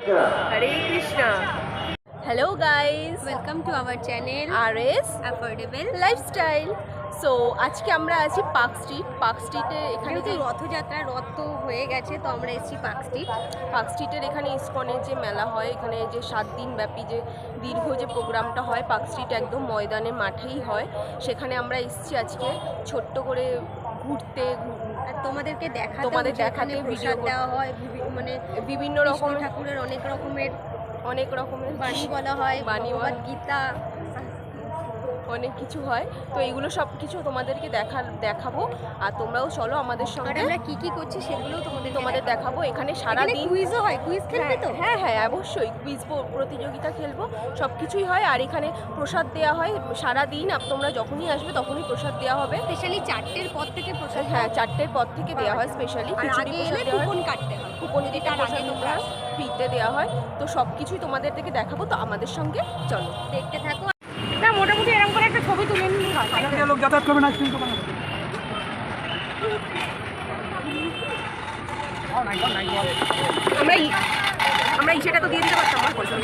Hare Krishna. Hello guys welcome to our channel R S affordable lifestyle so আজকে আমরা আছি park street park স্ট্রিটে এখানে যে রথযাত্রা রথ তো হয়ে গেছে তো আমরা এসেছি পার্ক স্ট্রিট পার্ক স্ট্রিটের এখানে ইস্কনের যে মেলা হয় এখানে যে সাত দিন ব্যাপী যে দীর্ঘ যে প্রোগ্রামটা হয় পার্ক স্ট্রিট একদম ময়দানে মাঠেই হয়। সেখানে আমরা এসেছি আজকে ছোট্ট করে ঘুরতে আর তোমাদেরকে দেখা তোমাদের দেখাতে ভিডিও দেওয়া হয় মানে বিভিন্ন রকম ঠাকুরের অনেক রকমের অনেক রকমের বাণী বলা হয় বাণী গীতা অনেক কিছু হয়। তো এগুলো সব কিছু তোমাদেরকে দেখা দেখাবো। আর তোমরাও চলো আমাদের সঙ্গে। আমরা কি কি করছি সেগুলো তোমাদের তোমাদের দেখাবো। এখানে সারা দিন কুইজও হয়। কুইজ খেলবে তো? হ্যাঁ হ্যাঁ অবশ্যই। কুইজ প্রতিযোগিতা খেলব। সব কিছুই হয়। আর এখানে প্রসাদ দেওয়া হয়। সারা দিন তোমরা যখনই আসবে তখনই প্রসাদ দেওয়া হবে। স্পেশালি চারটের পর থেকে প্রসাদ হ্যাঁ চারটের পর থেকে দেওয়া হয় স্পেশালি খিচুড়ি প্রসাদ দেওয়া হয়। কুপন কাটতে হয়। কুপন আগে প্রসাদ তোমরা ফ্রিতে দেওয়া হয়। তো সব কিছুই তোমাদের থেকে দেখাবো। তো আমাদের সঙ্গে চলো। দেখতে থাকো। লোক যাতায়াত করবে না আইসক্রিম দোকানে। আমরা ইসেটা তো দিয়ে দিতে পারতাম পয়সা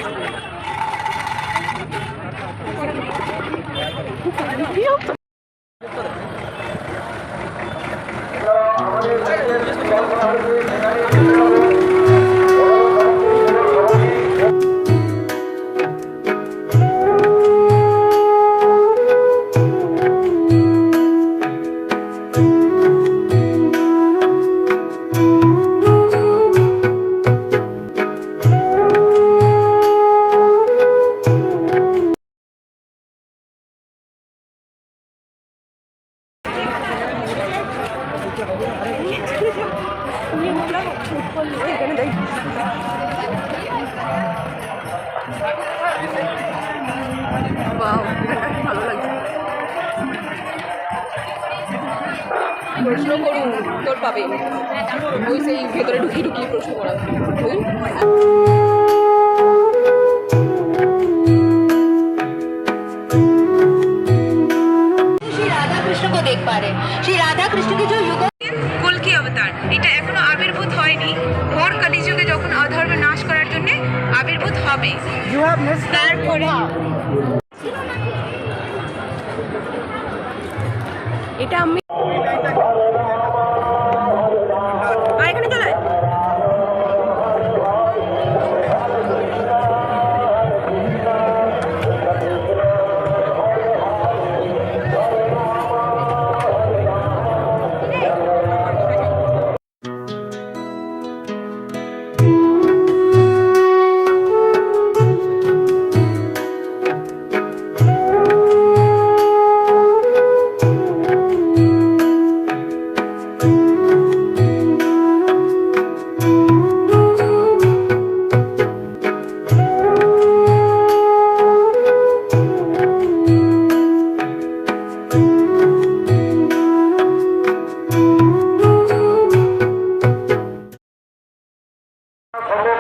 ভালো লাগছে প্রশ্ন করুন তোর পাবে ওই সেই ভেতরে ঢুকিয়ে ঢুকিয়ে প্রশ্ন করা হবে। তারপরে এটা আমি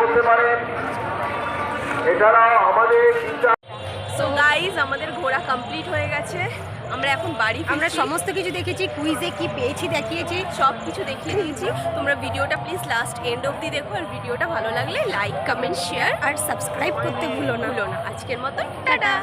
করতে পারেন আমাদের সো গাইজ আমাদের ঘোরা কমপ্লিট হয়ে গেছে। আমরা এখন বাড়ি আমরা সমস্ত কিছু দেখেছি কুইজে কি পেয়েছি দেখিয়েছি সব কিছু দেখিয়ে দিয়েছি। তোমরা ভিডিওটা প্লিজ লাস্ট এন্ড অবধি দেখো আর ভিডিওটা ভালো লাগলে লাইক কমেন্ট শেয়ার আর সাবস্ক্রাইব করতে ভুলো না। ভুলো না। আজকের মতন টাটা!